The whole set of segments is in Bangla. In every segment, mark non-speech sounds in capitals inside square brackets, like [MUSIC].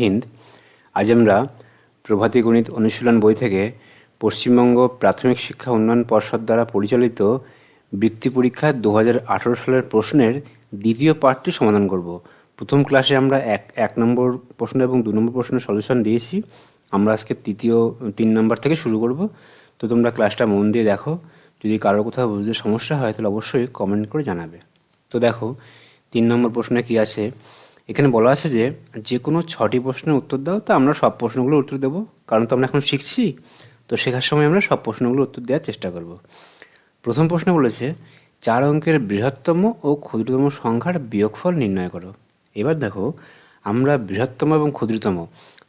হিন্দ, আজ আমরা প্রভাতী গণিত অনুশীলন বই থেকে পশ্চিমবঙ্গ প্রাথমিক শিক্ষা উন্নয়ন পর্ষদ দ্বারা পরিচালিত বৃত্তি পরীক্ষা দু হাজার আঠেরো সালের প্রশ্নের দ্বিতীয় পার্টটি সমাধান করব। প্রথম ক্লাসে আমরা এক এক নম্বর প্রশ্ন এবং দু নম্বর প্রশ্নের সলিউশন দিয়েছি। আমরা আজকে তৃতীয়, তিন নম্বর থেকে শুরু করব। তো তোমরা ক্লাসটা মন দিয়ে দেখো। যদি কারোর কোথাও বুঝতে সমস্যা হয়, তাহলে অবশ্যই কমেন্ট করে জানাবে। তো দেখো, তিন নম্বর প্রশ্নে কি আছে? এখানে বলা আছে যে যে কোনো ছটি প্রশ্নের উত্তর দাও, তো আমরা সব প্রশ্নগুলো উত্তর দেবো। কারণ তো আমরা এখন শিখছি, তো শেখার সময় আমরা সব প্রশ্নগুলো উত্তর দেওয়ার চেষ্টা করব। প্রথম প্রশ্ন বলেছে, চার অঙ্কের বৃহত্তম ও ক্ষুদ্রতম সংখ্যার বিয়োগফল নির্ণয় করো। এবার দেখো, আমরা বৃহত্তম এবং ক্ষুদ্রতম,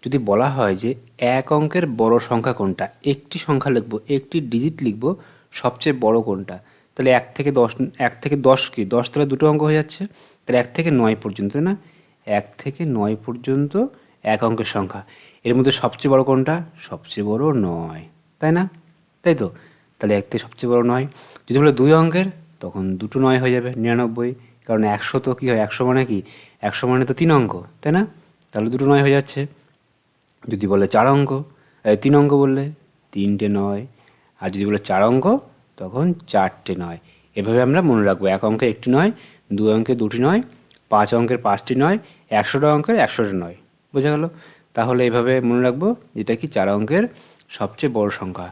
যদি বলা হয় যে এক অঙ্কের বড় সংখ্যা কোনটা, একটি সংখ্যা লিখব, একটি ডিজিট লিখব, সবচেয়ে বড় কোনটা, তাহলে এক থেকে দশ, এক থেকে দশ কি? দশ তাহলে দুটো অঙ্ক হয়ে যাচ্ছে, তাহলে এক থেকে নয় পর্যন্ত না? এক থেকে নয় পর্যন্ত এক অঙ্কের সংখ্যা। এর মধ্যে সবচেয়ে বড় কোনটা? সবচেয়ে বড় নয়। তাই না? তাই তো? তাহলে এক থেকে সবচেয়ে বড় নয়। যদি বলে দুই অঙ্কের, তখন দুটো নয় হয়ে যাবে, নিরানব্বই। কারণ একশো তো কী হয়? একশো মানে কি? একশো মানে তো তিন অঙ্ক, তাই না? তাহলে দুটো নয় হয়ে যাচ্ছে। যদি বলে চার অঙ্ক তিন অঙ্ক বললে, তিনটে নয়। আর যদি বলে চার অঙ্ক, তখন চারটে নয়। এভাবে আমরা মনে রাখব। এক অঙ্কে একটি নয় দু অঙ্কে দুটি নয়। পাঁচ অঙ্কের পাঁচটি নয়, একশোটা অঙ্কের একশোটা নয়। বোঝা গেল? তাহলে এইভাবে মনে রাখব যেটা কি চার অঙ্কের সবচেয়ে বড় সংখ্যা।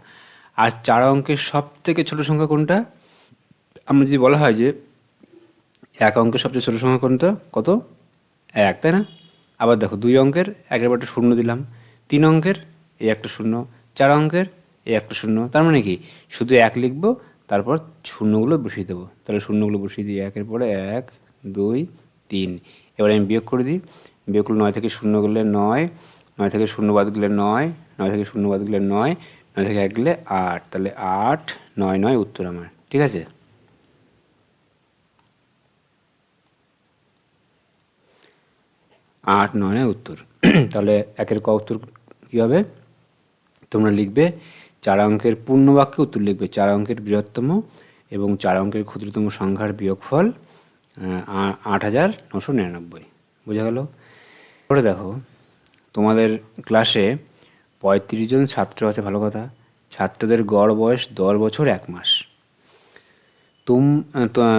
আর চার অঙ্কের সব থেকে ছোটো সংখ্যা কোনটা? আমরা যদি বলা হয় যে এক অঙ্কের সবচেয়ে ছোটো সংখ্যা কোনটা? কত? এক, তাই না? আবার দেখো, দুই অঙ্কের, একের একটা শূন্য দিলাম। তিন অঙ্কের এই একটা শূন্য। চার অঙ্কের এই একটা শূন্য। তার মানে কি? শুধু এক লিখব, তারপর শূন্যগুলো বসিয়ে দেবো। তাহলে শূন্যগুলো বসিয়ে দিই, একের পরে এক, দুই তিন। এবার আমি বিয়োগ করে দিই। বিয়োগ করলে নয় থেকে শূন্য গেলে নয় নয় থেকে শূন্য বাদ গেলে নয় নয় থেকে শূন্য বাদ গেলে নয় নয় থেকে এক গেলে আট। তাহলে আট, নয় নয় উত্তর আমার। ঠিক আছে? আট, নয় নয় উত্তর। [CLEARS THROAT] তাহলে একের ক উত্তর কী হবে? তোমরা লিখবে চার অঙ্কের পূর্ণ বাক্যে উত্তর লিখবে। চার অঙ্কের বৃহত্তম এবং চার অঙ্কের ক্ষুদ্রতম সংখ্যার বিয়োগফল। আট হাজার নশো নিরানব্বই। বোঝা গেল? পরে দেখো, তোমাদের ক্লাসে পঁয়ত্রিশ জন ছাত্র আছে, ভালো কথা। ছাত্রদের গড় বয়স দশ বছর এক মাস। তুম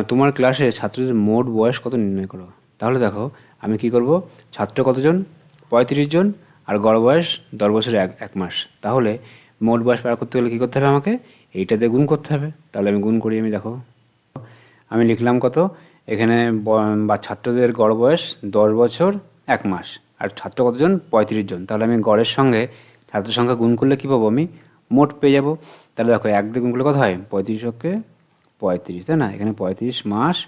তোমার ক্লাসে ছাত্রদের মোট বয়স কত নির্ণয় করো? তাহলে দেখো, আমি কি করব? ছাত্র কতজন? পঁয়ত্রিশ জন। আর গড় বয়স দশ বছর এক এক মাস। তাহলে মোট বয়স পার করতে গেলে কী করতে হবে আমাকে? এইটাতে গুণ করতে হবে। তাহলে আমি গুণ করি, আমি দেখো। আমি লিখলাম কত? এখানে বা ছাত্রদের গড় বয়স দশ বছর, এক মাস। আর ছাত্র কতজন? পঁয়ত্রিশ জন। তাহলে আমি গড়ের সঙ্গে ছাত্র সংখ্যা গুণ করলে কী পাবো আমি? মোট পেয়ে যাব। তাহলে দেখো, এক দিয়ে গুণ করলে কত হয়? পঁয়ত্রিশ পঁয়ত্রিশকে পঁয়ত্রিশ, তাই না? এখানে পঁয়ত্রিশ মাস।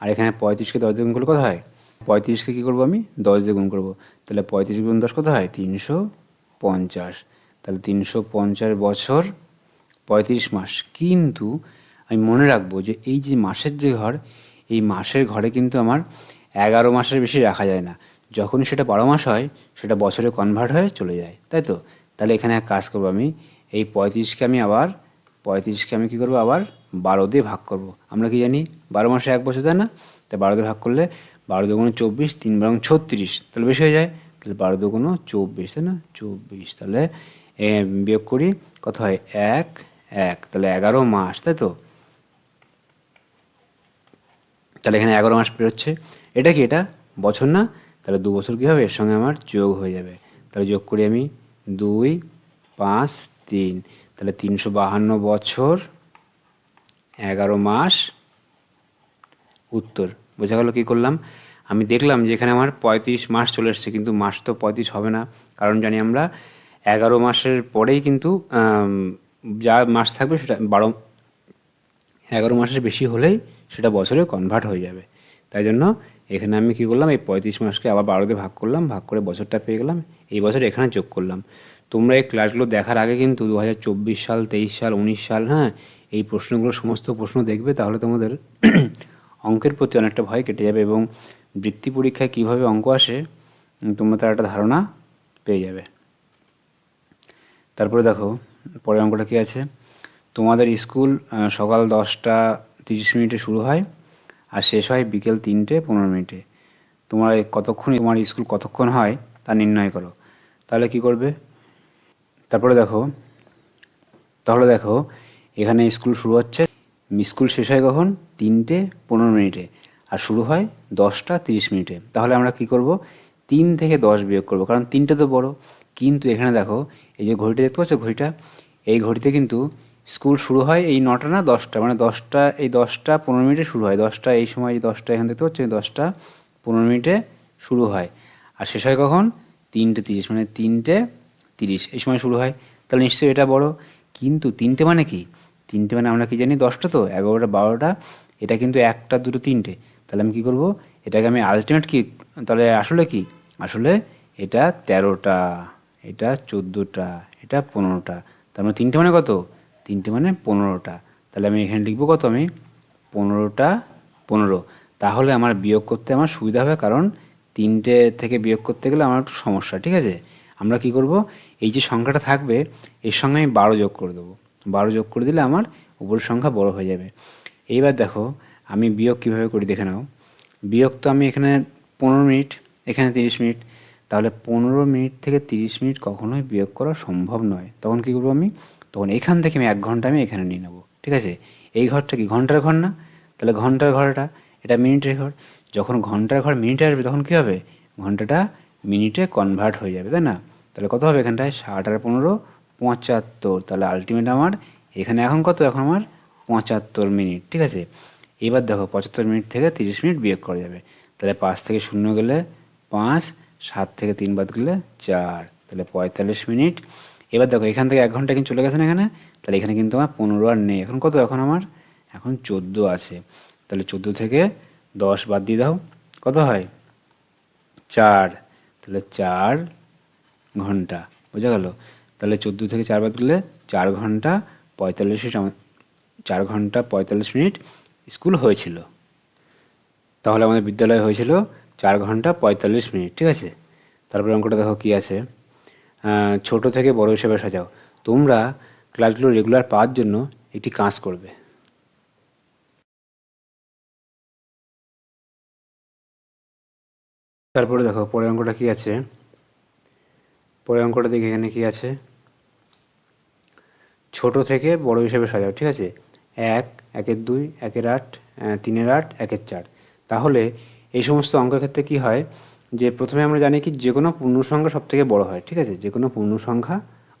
আর এখানে পঁয়ত্রিশকে দশ দিয়ে গুণ করলে কত হয়? পঁয়ত্রিশকে কী করব আমি? দশ দিয়ে গুণ করব। তাহলে পঁয়ত্রিশ গুণ দশ কত হয়? তিনশো পঞ্চাশ। তাহলে তিনশো পঞ্চাশ বছর, পঁয়ত্রিশ মাস। কিন্তু আমি মনে রাখব যে এই যে মাসের যে ঘর এই মাসের ঘরে কিন্তু আমার এগারো মাসের বেশি রাখা যায় না। যখন সেটা বারো মাস হয়, সেটা বছরে কনভার্ট হয়ে চলে যায়, তাই তো? তাহলে এখানে এক কাজ করব আমি, এই পঁয়ত্রিশকে আমি আবার, পঁয়ত্রিশকে আমি কী করব? আবার বারো দিয়ে ভাগ করব। আমরা কি জানি? বারো মাসে এক বছর, তাই না? তাই বারো দিয়ে ভাগ করলে বারো দুগুণ চব্বিশ, তিন বারং ছত্রিশ, তাহলে বেশি হয়ে যায়? তাহলে বারো দুগুণ চব্বিশ, তাই না? চব্বিশ, তাহলে বিয়োগ করি, কত হয়? এক এক, তাহলে এগারো মাস, তাই তো? তাহলে এখানে এগারো মাস বেরোচ্ছে এটা কি এটা? বছর না? তাহলে দু বছর কী হবে? এর সঙ্গে আমার যোগ হয়ে যাবে। তাহলে যোগ করি আমি দুই, পাঁচ, তিন। তাহলে তিনশো বাহান্ন বছর, এগারো মাস। উত্তর। বোঝা গেল কী করলাম? আমি দেখলাম যে এখানে আমার পঁয়ত্রিশ মাস চলে এসছে, কিন্তু মাস তো পঁয়ত্রিশ হবে না। কারণ জানি আমরা এগারো মাসের পরেই কিন্তু যা মাস থাকবে সেটা বারো, এগারো মাসের বেশি হলেই সেটা বছরে কনভার্ট হয়ে যাবে। তাই জন্য এখানে আমি কী করলাম, এই পঁয়ত্রিশ মাসকে আবার বারো দিয়ে ভাগ করলাম, ভাগ করে বছরটা পেয়ে গেলাম, এই বছর এখানে যোগ করলাম। তোমরা এই ক্লাসগুলো দেখার আগে কিন্তু দু হাজার চব্বিশ সাল, তেইশ সাল, উনিশ সাল হ্যাঁ এই প্রশ্নগুলো, সমস্ত প্রশ্ন দেখবে, তাহলে তোমাদের অঙ্কের প্রতি অনেকটা ভয় কেটে যাবে এবং বৃত্তি পরীক্ষায় কীভাবে অঙ্ক আসে তোমরা তার একটা ধারণা পেয়ে যাবে। তারপরে দেখো, পরের অঙ্কটা কী আছে? তোমাদের স্কুল সকাল দশটা তিরিশ মিনিটে শুরু হয় আর শেষ হয় বিকেল তিনটে, পনেরো মিনিটে। তোমার কতক্ষণ তোমার স্কুল কতক্ষণ হয় তা নির্ণয় করো। তাহলে কি করবে? তারপরে দেখো, তাহলে দেখো, এখানে স্কুল শুরু হচ্ছে। স্কুল শেষ হয় কখন? তিনটে, পনেরো মিনিটে। আর শুরু হয় দশটা তিরিশ মিনিটে। তাহলে আমরা কি করব? তিন থেকে দশ বিয়োগ করব, কারণ তিনটে তো বড়। কিন্তু এখানে দেখো, এই যে ঘড়িটা দেখতে পাচ্ছ ঘড়িটা? এই ঘড়িতে কিন্তু স্কুল শুরু হয় এই নটা না দশটা? মানে দশটা, এই দশটা পনেরো মিনিটে শুরু হয়। দশটা এই সময় এই দশটা এখান দেখতে পাচ্ছ এই দশটা পনেরো মিনিটে শুরু হয়। আর শেষ হয় কখন? তিনটে তিরিশ। মানে তিনটে তিরিশ। এই সময় শুরু হয়। তাহলে নিশ্চয়ই এটা বড়। কিন্তু তিনটে মানে কি? তিনটে মানে আমরা কি জানি? দশটা তো? এগারোটা, বারোটা? এটা কিন্তু একটা, দুটো, তিনটে। তাহলে আমি কি করব? এটাকে আমি আলটিমেট কি? তাহলে আসলে কি? আসলে এটা তেরোটা, এটা চোদ্দোটা, এটা পনেরোটা। তার মানে তিনটে মানে কত? তিনটে মানে পনেরোটা। তাহলে আমি এখানে লিখব কত আমি? পনেরোটা, পনেরো। তাহলে আমার বিয়োগ করতে আমার সুবিধা হবে কারণ তিনটে থেকে বিয়োগ করতে গেলে আমার একটু সমস্যা, ঠিক আছে? আমরা কি করব? এই যে সংখ্যাটা থাকবে, এর সঙ্গে আমি বারো যোগ করে দেবো। বারো যোগ করে দিলে আমার উপরের সংখ্যা বড় হয়ে যাবে। এইবার দেখো, আমি বিয়োগ কীভাবে করি দেখে নাও। বিয়োগ তো আমি এখানে পনেরো মিনিট, এখানে তিরিশ মিনিট। তাহলে পনেরো মিনিট থেকে তিরিশ মিনিট কখনোই বিয়োগ করা সম্ভব নয়। তখন কী করব আমি? তখন এখান থেকে আমি এক ঘণ্টা আমি এখানে নিয়ে নেব, ঠিক আছে? এই ঘরটা কি ঘণ্টার ঘর না? তাহলে ঘণ্টার ঘরটা, এটা মিনিটের ঘর। যখন ঘণ্টার ঘর মিনিটে আসবে তখন কী হবে? ঘন্টাটা মিনিটে কনভার্ট হয়ে যাবে, তাই না? তাহলে কত হবে এখানটায়? ষাট আর পনেরো, পঁচাত্তর। তাহলে আলটিমেট আমার এখানে এখন কত? এখন আমার পঁচাত্তর মিনিট, ঠিক আছে? এবার দেখো, পঁচাত্তর মিনিট থেকে তিরিশ মিনিট বিয়োগ করা যাবে। তাহলে পাঁচ থেকে শূন্য গেলে পাঁচ, সাত থেকে তিন বাদ গেলে চার। তাহলে পঁয়তাল্লিশ মিনিট এবার দেখো, এখান থেকে এক ঘণ্টা কিন্তু চলে গেছে না এখানে? তাহলে এখানে কিন্তু আমার পনেরো আর নেই। এখন কত? এখন আমার, এখন চোদ্দ আছে। তাহলে চোদ্দ থেকে দশ বাদ দিয়ে দাও। কত হয়? চার। তাহলে চার ঘণ্টা। বোঝা গেল? তাহলে চোদ্দ থেকে চার বাদ দিলে চার ঘণ্টা পঁয়তাল্লিশ মিনিট চার ঘণ্টা পঁয়তাল্লিশ মিনিট স্কুল হয়েছিল। তাহলে আমাদের বিদ্যালয় হয়েছিল চার ঘণ্টা পঁয়তাল্লিশ মিনিট, ঠিক আছে? তারপরে অঙ্কটা দেখো কী আছে। ছোট থেকে বড় হিসেবে সাজাও। তোমরা ক্লাসগুলো রেগুলার পাওয়ার জন্য একটি কাজ করবে। তারপরে দেখো, পরের অঙ্কটা কী আছে? পরের অঙ্কটা দেখি এখানে কী আছে? ছোট থেকে বড় হিসেবে সাজাও, ঠিক আছে? এক, একের দুই, একের আট তিনের আট, একের চার। তাহলে এই সমস্ত অঙ্কের ক্ষেত্রে কি হয়? যে প্রথমে আমরা জানি কি যে কোনো পূর্ণ সংখ্যা সব থেকে বড় হয়, ঠিক আছে? যে কোনো পূর্ণ সংখ্যা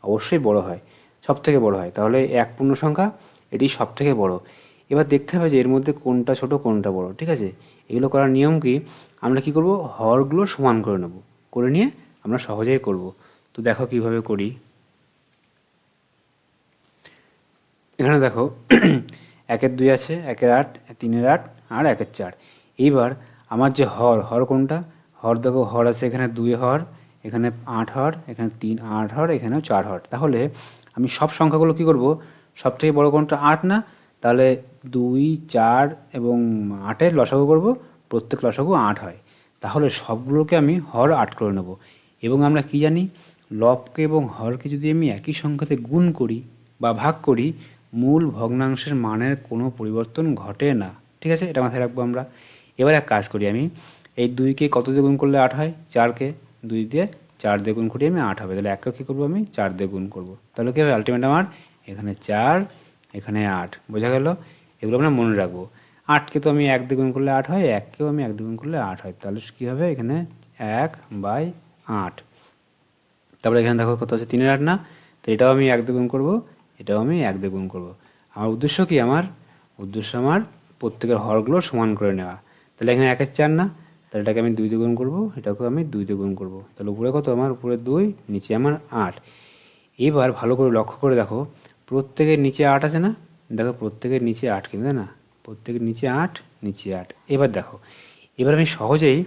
অবশ্যই বড় হয় সব থেকে বড় হয়। তাহলে এক পূর্ণ সংখ্যা এটি সব থেকে বড়। এবার দেখতে হবে যে এর মধ্যে কোনটা ছোট, কোনটা বড়, ঠিক আছে? এগুলো করার নিয়ম কি? আমরা কি করব? হরগুলো সমান করে নেব। করে নিয়ে আমরা সহজেই করব। তো দেখো কীভাবে করি। এখানে দেখো, একের দুই আছে, একের আট, তিনের আট, আর একের চার। এইবার আমার যে হর হর কোনটা? হর দেখো, হর আছে এখানে দুই হর, এখানে আট হর, এখানে তিন আট হর, এখানেও চার হর। তাহলে আমি সব সংখ্যাগুলো কি করব? সব থেকে বড় কোনটা? আট না? তাহলে দুই, চার এবং আটের লসাগু করব, প্রত্যেক লসাগু আট হয়। তাহলে সবগুলোকে আমি হর আট করে নেব। এবং আমরা কি জানি? লবকে এবং হরকে যদি আমি একই সংখ্যাতে গুণ করি বা ভাগ করি, মূল ভগ্নাংশের মানের কোনো পরিবর্তন ঘটে না। ঠিক আছে? এটা মাথায় রাখব আমরা। এবার এক কাজ করি আমি। এই দুইকে কত দিয়ে গুণ করলে আট হয়? চারকে দুই দিয়ে চার দিয়ে গুণ করি আমি আট হবে। তাহলে এককে কী করব আমি? চার দিয়ে গুণ করব। তাহলে কী হবে? আলটিমেট আমার এখানে চার, এখানে আট। বোঝা গেল? এগুলো আমরা মনে রাখব। আটকে তো আমি এক দিয়ে গুণ করলে আট হয় এককেও আমি এক দিয়ে গুণ করলে আট হয়। তাহলে কী হবে? এখানে এক বাই আট। তারপরে এখানে দেখো কত আছে? তিনের আট না? তো এটাও আমি এক দ্বিগুণ করব, এটাও আমি এক দ্বিগুণ করব। আমার উদ্দেশ্য কি? আমার উদ্দেশ্য আমার প্রত্যেকের হরগুলো সমান করে নেওয়া। তাহলে এখানে একের চার না? তাহলে এটাকে আমি দুই দ্বিগুণ করব, এটাকেও আমি দুই দ্বিগুণ করব। তাহলে উপরে কত? আমার উপরে দুই, নিচে আমার আট। এবার ভালো করে লক্ষ্য করে দেখো, প্রত্যেকের নিচে আট আছে না? দেখো প্রত্যেকের নিচে আট কিন্তু না? প্রত্যেকের নিচে আট নিচে আট। এবার দেখো, এবার আমি সহজেই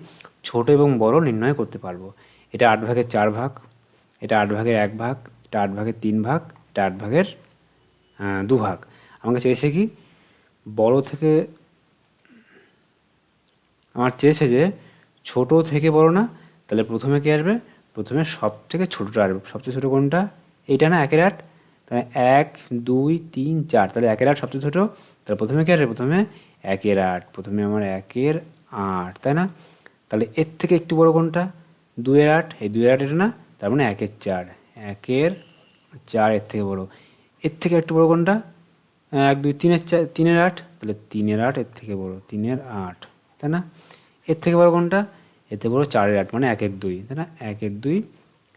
ছোট এবং বড় নির্ণয় করতে পারব। এটা আট ভাগের চার ভাগ, এটা আট ভাগের এক ভাগ, এটা আট ভাগের তিন ভাগ, এটা আট ভাগের দু ভাগ। আমার কাছে এসে কি? বড় থেকে আমার চেয়েছে যে ছোট থেকে বড় না, তাহলে প্রথমে কি আসবে? প্রথমে সব থেকে ছোটোটা আসবে। সবচেয়ে ছোটো কোনটা? এইটা না, একের আট? তাহলে এক, দুই, তিন, চার। তাহলে একের আট সবচেয়ে ছোটো? তাহলে প্রথমে কি আসবে? প্রথমে একের আট। প্রথমে আমার একের আট, তাই না? তাহলে এর থেকে একটু বড় কোনটা? দুয়ের আট। এই দুয়ের আট এটা না, তার মানে একের চার। একের চার এর থেকে বড়। এর থেকে একটু বড় কোনটা? এক, দুই, তিনের চার তিনের আট? তাহলে তিনের আট এর থেকে বড়। তিনের আট। তাই না? এর থেকে বড় কোনটা? এর থেকে বড় চারের আট মানে একের দুই, তাই না? একের দুই,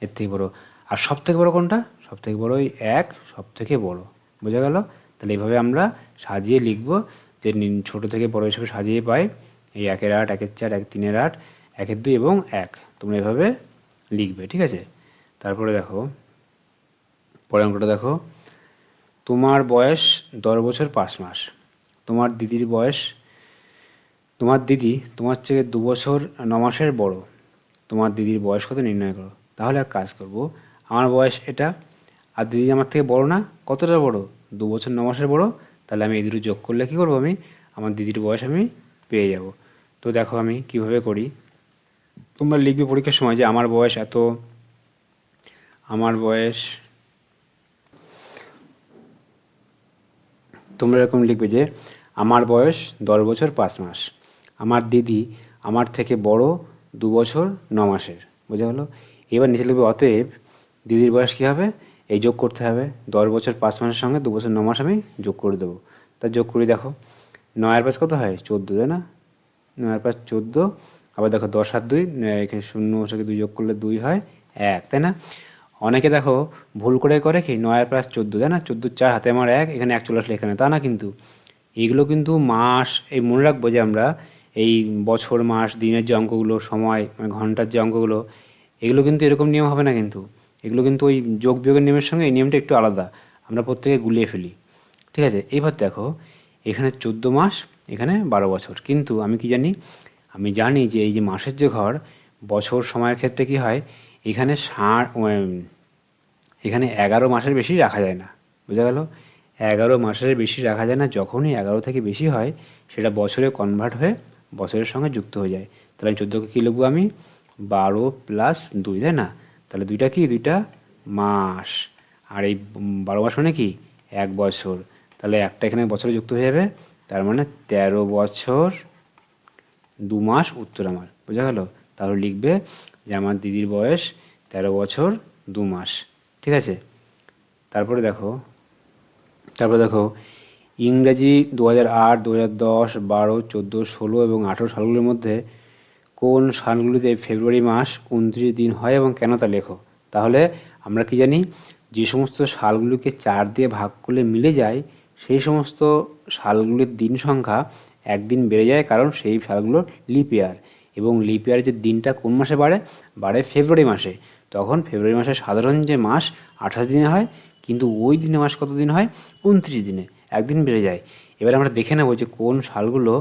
এর থেকে বড়। আর সব থেকে বড় কোনটা? সব থেকে বড় ওই এক সব থেকে বড়। বোঝা গেল? তাহলে এইভাবে আমরা সাজিয়ে লিখব যে ছোট থেকে বড় হিসেবে সাজিয়ে পাই এই একের আট, একের চার, এক, তিনের আট একের দুই এবং এক। তোমরা এভাবে লিখবে, ঠিক আছে? তারপরে দেখো, পরের অঙ্কটা দেখো। তোমার বয়স দশ বছর পাঁচ মাস। তোমার দিদির বয়স তোমার দিদি তোমার থেকে দু বছর, ন মাসের বড়। তোমার দিদির বয়স কত নির্ণয় করো। তাহলে এক কাজ করব, আমার বয়স এটা, আর দিদি আমার থেকে বড় না, কতটা বড়? দু বছর, ন মাসের বড়, তাহলে আমি এই দুটো যোগ করলে কী করব আমি? আমার দিদির বয়স আমি পেয়ে যাব। তো দেখো আমি কীভাবে করি। তোমরা লিখবে পরীক্ষার সময় যে আমার বয়স এত, আমার বয়স তোমরা এরকম লিখবে যে আমার বয়স দশ বছর পাঁচ মাস। আমার দিদি আমার থেকে বড় দু বছর ন মাসের, বোঝা হলো এবার নিচে লিখবে, অতএব দিদির বয়স কী হবে? এই যোগ করতে হবে। দশ বছর পাঁচ মাসের সঙ্গে দু বছর ন মাস আমি যোগ করে দেবো। তা যোগ করে দেখো, নয়ের পাঁচ কত হয়? চোদ্দ, তাই না? নয়ের পাঁচ চোদ্দ, আবার দেখো দশ আর দুই এখানে শূন্য সাথে দুই যোগ করলে দুই হয় এক, তাই না? অনেকে দেখো ভুল করে করে কি নয়ের প্লাস চোদ্দ, তাই না? চোদ্দ চার হাতে আমার এক, এখানে এক চলে আসলে এখানে তা না কিন্তু। এইগুলো কিন্তু মাস, এই মনে রাখব যে আমরা এই বছর, মাস, দিনের যে অঙ্কগুলো, সময় মানে ঘণ্টার যে অঙ্কগুলো, এগুলো কিন্তু এরকম নিয়ম হবে না কিন্তু। এগুলো কিন্তু ওই যোগ বিয়োগের নিয়মের সঙ্গে এই নিয়মটা একটু আলাদা। আমরা প্রত্যেকে গুলিয়ে ফেলি। ঠিক আছে? এবার দেখো, এখানে চোদ্দ মাস, এখানে বারো বছর। কিন্তু আমি কি জানি? আমি জানি যে এই যে মাসের যে ঘর, বছর, সময়ের ক্ষেত্রে কি হয়? এখানে ষাট এখানে এগারো মাসের বেশি রাখা যায় না। বোঝা গেল? এগারো মাসের বেশি রাখা যায় না। যখনই এগারো থেকে বেশি হয়, সেটা বছরে কনভার্ট হয়ে বছরের সঙ্গে যুক্ত হয়ে যায়। তাহলে চোদ্দোকে কী লিখব আমি? বারো প্লাস দুই, তাই না? তাহলে দুইটা কি? দুইটা মাস। আর এই বারো মাস মানে কি? এক বছর। তাহলে একটা এখানে বছরে যুক্ত হয়ে যাবে। তার মানে তেরো বছর দু মাস উত্তর আমার। বোঝা গেল? তাহলে লিখবে যে আমার দিদির বয়স তেরো বছর দু মাস। ঠিক আছে? তারপরে দেখো তারপরে দেখো ইংরেজি দু হাজার আট দু হাজার দশ, বারো, চোদ্দ, ষোলো এবং আঠেরো সালগুলির মধ্যে কোন সালগুলিতে ফেব্রুয়ারি মাস উনত্রিশ দিন হয় এবং কেন তা লেখো? তাহলে আমরা কি জানি? যে সমস্ত সালগুলিকে চার দিয়ে ভাগ করলে মিলে যায়, সেই সমস্ত সালগুলির দিন সংখ্যা একদিন বেড়ে যায় কারণ সেই সালগুলো লিপ ইয়ার এবং লিপ ইয়ারের যে দিনটা কোন মাসে বাড়ে? বাড়ে ফেব্রুয়ারি মাসে। তখন ফেব্রুয়ারি মাসে সাধারণ যে মাস আঠাশ দিনে হয়, কিন্তু ওই দিনে মাস কত দিন হয়? উনত্রিশ দিনে। একদিন বেড়ে যায়। এবার আমরা দেখে নেব যে কোন সালগুলো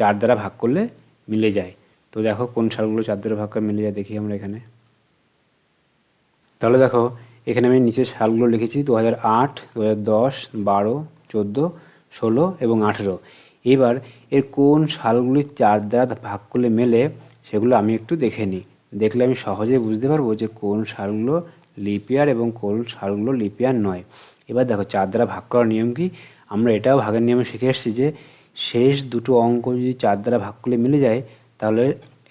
চার দ্বারা ভাগ করলে মিলে যায়। তো দেখো কোন সালগুলো চার দ্বারা ভাগ করে মিলে যায় দেখি আমরা এখানে। তাহলে দেখো, এখানে আমি নিচের সালগুলো লিখেছি দু হাজার আট দু হাজার দশ, বারো, চোদ্দ, ষোলো এবং আঠেরো। এবার এর কোন সালগুলি চার দ্বারা ভাগ করলে মেলে সেগুলো আমি একটু দেখে নিই। দেখলে আমি সহজে বুঝতে পারব যে কোন সালগুলো লিপিয়ার এবং কোন সালগুলো লিপিয়ার নয়। এবার দেখো চার দ্বারা ভাগ করার নিয়ম কি? আমরা এটাও ভাগের নিয়মে শিখে এসেছি যে শেষ দুটো অঙ্ক যদি চার দ্বারা ভাগ করলে মিলে যায়, তাহলে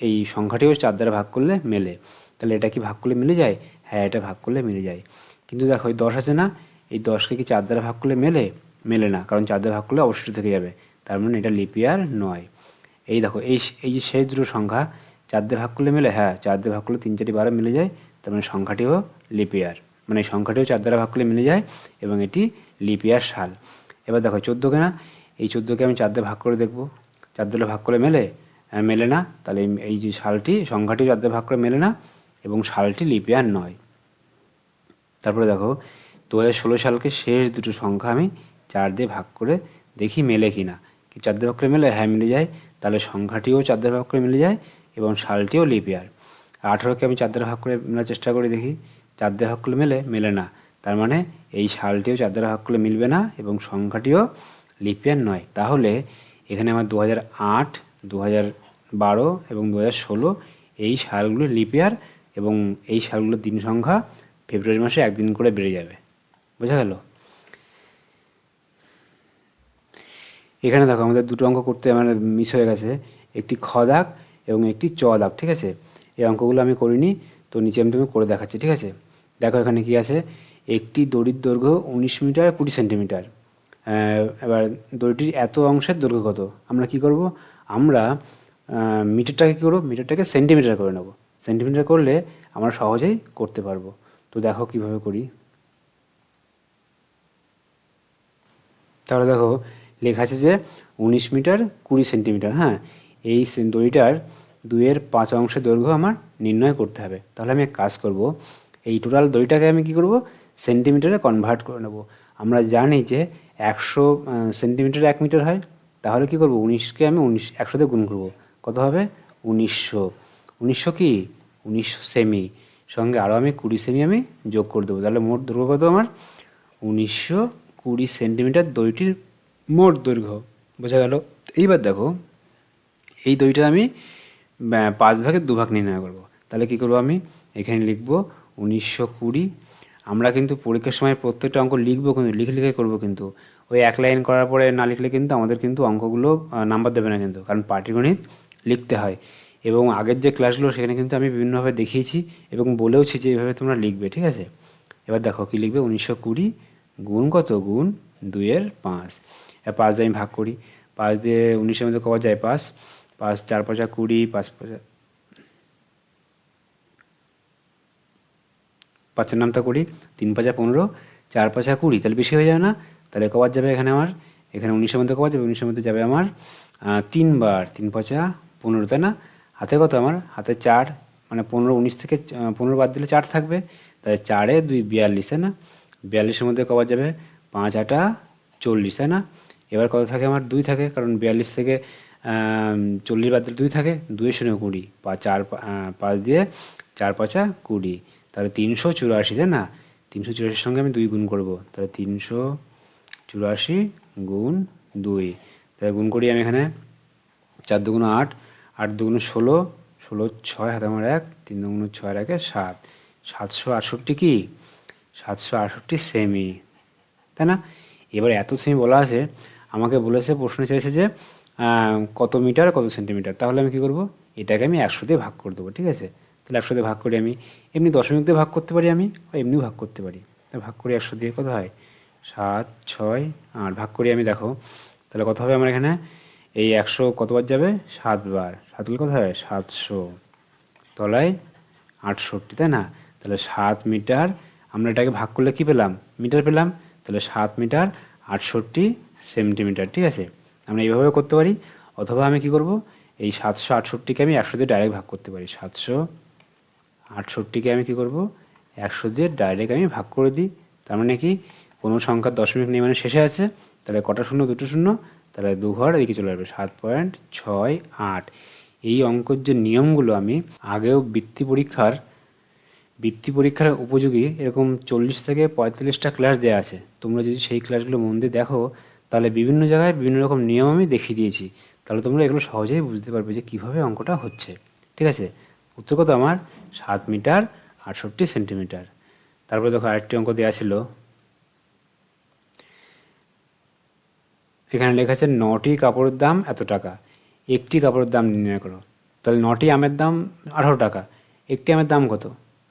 এই সংখ্যাটিও চার দ্বারা ভাগ করলে মেলে। তাহলে এটা কি ভাগ করলে মিলে যায়? হ্যাঁ এটা ভাগ করলে মিলে যায়। কিন্তু দেখো এই দশ আছে না? এই দশকে কি চার দ্বারা ভাগ করলে মেলে? মেলে না, কারণ চার দ্বারা ভাগ করলে অবশ্যই থেকে যাবে। তার মানে এটা লিপিয়ার নয়। এই দেখো, এই এই যে শেষ দুটো সংখ্যা, চার দিয়ে ভাগ করলে মেলে? হ্যাঁ চার দিয়ে ভাগ করলে তিন চারটি বারো মিলে যায়, তার মানে সংখ্যাটিও লিপিয়ার মানে সংখ্যাটিও চার দ্বারা ভাগ করলে মিলে যায় এবং এটি লিপিয়ার সাল। এবার দেখো চোদ্দোকে না? এই চোদ্দোকে আমি চার দিয়ে ভাগ করে দেখব। চার দিয়ে ভাগ করে মেলে? হ্যাঁ, মেলে না। তাহলে এই- যে সালটি সংখ্যাটি চার দিয়ে ভাগ করে মেলে না এবং সালটি লিপিয়ার নয়। তারপরে দেখো দু হাজার ষোলো সালকে শেষ দুটো সংখ্যা আমি চার দিয়ে ভাগ করে দেখি মেলে কি না কি চার দিয়ে ভাগ করে মেলে? হ্যাঁ মিলে যায়। তাহলে সংখ্যাটিও চার দিয়ে ভাগ করে মিলে যায় এবং সালটিও লিপিয়ার আঠেরোকে আমি চার ভাগ করে মেলার চেষ্টা করে দেখি। চার দিয়ে ভাগ করলে মেলে মেলে না। তার মানে এই সালটিও চার দিয়ে ভাগ করলে মিলবে না এবং সংখ্যাটিও লিপিয়ার নয়। তাহলে এখানে আমার দু হাজার আট দু হাজার বারো এবং দু হাজার ষোলো এই সালগুলো লিপিয়ার এবং এই সালগুলোর দিন সংখ্যা ফেব্রুয়ারি মাসে একদিন করে বেড়ে যাবে। বোঝা গেল? এখানে দেখো আমাদের দুটো অঙ্ক করতে আমার মিস হয়ে গেছে। একটি খ দাগ এবং একটি চ দাগ, ঠিক আছে? এই অঙ্কগুলো আমি করিনি, তো নিচে আমি তুমি করে দেখাচ্ছি, ঠিক আছে? দেখো এখানে কি আছে? একটি দড়ির দৈর্ঘ্য উনিশ মিটার, কুড়ি সেন্টিমিটার। এবার দড়িটির এত অংশের দৈর্ঘ্য কত? আমরা কি করব? আমরা মিটারটাকে কী করব? মিটারটাকে সেন্টিমিটার করে নেব। সেন্টিমিটার করলে আমরা সহজেই করতে পারব। তো দেখো কীভাবে করি। তাহলে দেখো, লেখা আছে যে উনিশ মিটার, কুড়ি সেন্টিমিটার হ্যাঁ? এই দড়িটার দুইয়ের পাঁচ অংশের দৈর্ঘ্য আমার নির্ণয় করতে হবে। তাহলে আমি এক কাজ করব। এই টোটাল দড়িটাকে আমি কি করব? সেন্টিমিটারে কনভার্ট করে নেব। আমরা জানি যে একশো সেন্টিমিটার এক মিটার হয়। তাহলে কি করব? উনিশকে আমি উনিশ, একশোতে গুণ করব। কত হবে? উনিশশো। উনিশশো কি? উনিশশো সেমি সঙ্গে আরও আমি কুড়ি সেমি আমি যোগ করে দেবো। তাহলে মোট দৈর্ঘ্য কত আমার? উনিশশো কুড়ি সেন্টিমিটার দড়িটির মোট দৈর্ঘ্য। বোঝা গেল? এইবার দেখো, এই দড়িটার আমি পাঁচ ভাগের দু ভাগ নির্ণয় করব। তাহলে কি করব আমি? এখানে লিখব উনিশশো কুড়ি। আমরা কিন্তু পরীক্ষার সময় প্রত্যেকটা অঙ্ক লিখব কিন্তু, লিখে লিখে করব কিন্তু। ওই এক লাইন করার পরে না লিখলে কিন্তু আমাদের কিন্তু অঙ্কগুলো নাম্বার দেবে না কিন্তু। কারণ পাটিগণিত লিখতে হয়। এবং আগের যে ক্লাসগুলো সেখানে কিন্তু আমি বিভিন্নভাবে দেখিয়েছি এবং বলেওছি যে এইভাবে তোমরা লিখবে, ঠিক আছে? এবার দেখো কী লিখবে? উনিশশো কুড়ি গুণ কত? গুণ দুইয়ের পাঁচ। এবার পাঁচ দিয়ে আমি ভাগ করি। পাঁচ দিয়ে উনিশের মধ্যে কবার যায়? পাঁচ। পাঁচ চার পাঁচা কুড়ি, পাঁচ পাঁচা পাঁচের নামটা কুড়ি তিন পাঁচা পনেরো, চার পাঁচা কুড়ি, তাহলে বেশি হয়ে যাবে না? তাহলে কবার যাবে এখানে আমার? এখানে উনিশের মধ্যে কবার যাবে, উনিশের মধ্যে যাবে আমার তিনবার, তিন পাঁচা পনেরো, তাই না? হাতে কত আমার? হাতে চার মানে পনেরো, উনিশ থেকে পনেরো বাদ দিলে চার থাকবে। তাহলে চারে দুই, বিয়াল্লিশ, তাই না? বিয়াল্লিশের মধ্যে কবার যাবে? পাঁচ, আটা, চল্লিশ, তাই না? এবার কত থাকে আমার? দুই থাকে, কারণ বিয়াল্লিশ থেকে চল্লিশ বাদ দিলে দুই থাকে দুইয়ের সঙ্গে কুড়ি, পা চার পাঁচ দিয়ে চার পাঁচা কুড়ি। তাহলে তিনশো চুরাশি, তাই না? তিনশো চুরাশির সঙ্গে আমি দুই গুণ করব। তাহলে তিনশো চুরাশি গুণ দুই। তাহলে গুণ করি আমি এখানে চার দুগুণ আট আট দুগুণ ষোলো ষোলো ছয় হাতে আমার এক, তিন দুগুণ ছয় একে সাত। সাতশো আটষট্টি কি? সাতশো আটষট্টি সেমি তাই না? এবার এত সেমি বলা আছে, আমাকে বলেছে, প্রশ্ন চাইছে যে কত মিটার, কত সেন্টিমিটার তাহলে আমি কী করব? এটাকে আমি একশো দিয়ে ভাগ করে দেবো, ঠিক আছে? তাহলে একশো দিয়ে ভাগ করি আমি। এমনি দশমিক দিয়ে ভাগ করতে পারি আমি এমনিও ভাগ করতে পারি। তাহলে ভাগ করি একশো দিয়ে কত হয়? সাত, ছয়, আট। ভাগ করি আমি, দেখো। তাহলে কত হবে আমার এখানে? এই একশো কতবার যাবে? সাতবার। সাত হলে কত হয়? সাতশো। তলায় আটষট্টি, তাই না? তাহলে সাত মিটার, আমরা এটাকে ভাগ করলে কি পেলাম? মিটার পেলাম। তাহলে সাত মিটার, আটষট্টি সেন্টিমিটার, ঠিক আছে? আমরা এইভাবে করতে পারি। অথবা আমি কি করব? এই সাতশো আটষট্টিকে আমি একশো দিয়ে ডাইরেক্ট ভাগ করতে পারি। সাতশো আটষট্টিকে আমি কি করব? একশো দিয়ে ডাইরেক্ট আমি ভাগ করে দিই। তার মানে কি? কোনো সংখ্যার দশমিক নেই মানে শেষে আছে। তাহলে কটা শূন্য? দুটো শূন্য। তাহলে দু ঘর এদিকে চলে আসবে। সাত পয়েন্ট ছয় আট। এই অঙ্কর যে নিয়মগুলো আমি আগেও বৃত্তি পরীক্ষার বৃত্তি পরীক্ষার উপযোগী এরকম চল্লিশ থেকে পঁয়তাল্লিশটা ক্লাস দেওয়া আছে। তোমরা যদি সেই ক্লাসগুলো মন দিয়ে দেখো, তাহলে বিভিন্ন জায়গায় বিভিন্ন রকম নিয়ম আমি দেখিয়ে দিয়েছি। তাহলে তোমরা এগুলো সহজেই বুঝতে পারবে যে কীভাবে অঙ্কটা হচ্ছে। ঠিক আছে? উত্তর কত আমার? সাত মিটার, আটষট্টি সেন্টিমিটার। তারপরে দেখো আরেকটি অঙ্ক দেওয়া ছিল। এখানে লেখা আছে, নটি কাপড়ের দাম এত টাকা। একটি কাপড়ের দাম নির্ণয় করো। তাহলে নটি আমের দাম আঠারো টাকা। একটি আমের দাম কত?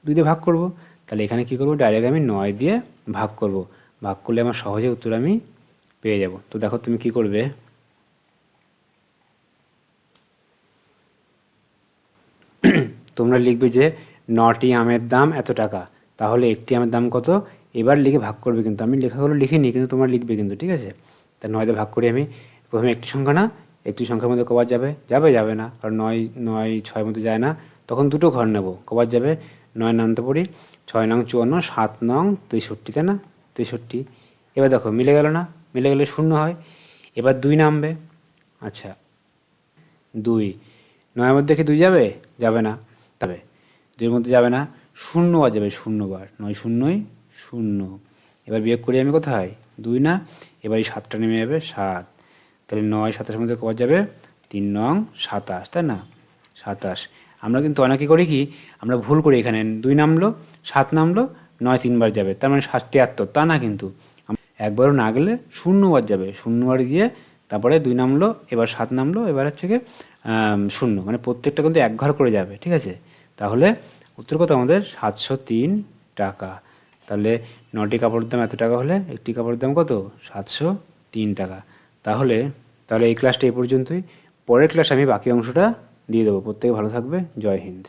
দুই দিয়ে ভাগ করব। তাহলে এখানে কি করব? ডাইরেক্ট আমি নয় দিয়ে ভাগ করব। ভাগ করলে আমার সহজে উত্তর আমি পেয়ে যাব। তো দেখো তুমি কি করবে? তোমরা লিখবে যে নটি আমের দাম এত টাকা। তাহলে একটি আমের দাম কত? এবার লিখে ভাগ করবে কিন্তু। আমি লেখাগুলো লিখিনি, কিন্তু তোমরা লিখবে কিন্তু, ঠিক আছে? তা নয় দিয়ে ভাগ করি আমি। প্রথমে একটি সংখ্যা না, একটি সংখ্যার মধ্যে কবার যাবে? যাবে যাবে না। কারণ নয় নয়, ছয়ের মধ্যে যায় না। তখন দুটো ঘর নেব। কবার যাবে? নয় নামতে পড়ি। ছয় নং চুয়ান্ন, সাত নং তেষট্টি, তাই না? তেষট্টি। এবার দেখো, মিলে গেল না? মিলে গেলে শূন্য হয়। এবার দুই নামবে। আচ্ছা দুই। নয়ের মধ্যে কি দুই যাবে? যাবে না। তবে দুইয়ের মধ্যে যাবে না শূন্যবার যাবে শূন্যবার। নয় শূন্যই শূন্য। এবার বিয়োগ করি আমি কোথায়? দুই না? এবার এই সাতটা নেমে যাবে সাত। তাহলে নয় সাতাশের মধ্যে কবার যাবে? তিন নং সাতাশ, তাই না? সাতাশ। আমরা কিন্তু অনেকে করি কি, আমরা ভুল করি এখানে। দুই নামলো, সাত নামলো, নয় তিনবার যাবে। তার মানে সাত তিয়াত্তর তা না কিন্তু। একবারও না গেলে শূন্যবার যাবে। শূন্যবার গিয়ে তারপরে দুই নামলো, এবার সাত নামলো, এবার হচ্ছে গিয়ে শূন্য। মানে প্রত্যেকটা কিন্তু এক ঘর করে যাবে, ঠিক আছে? তাহলে উত্তর কত আমাদের? সাতশো তিন টাকা। তাহলে নটি কাপড়ের দাম এত টাকা হলে একটি কাপড়ের দাম কত? সাতশো তিন টাকা। তাহলে তাহলে এই ক্লাসটা এই পর্যন্তই। পরের ক্লাসে আমি বাকি অংশটা দিয়ে দেবো। প্রত্যেকে ভালো থাকবে। জয় হিন্দ।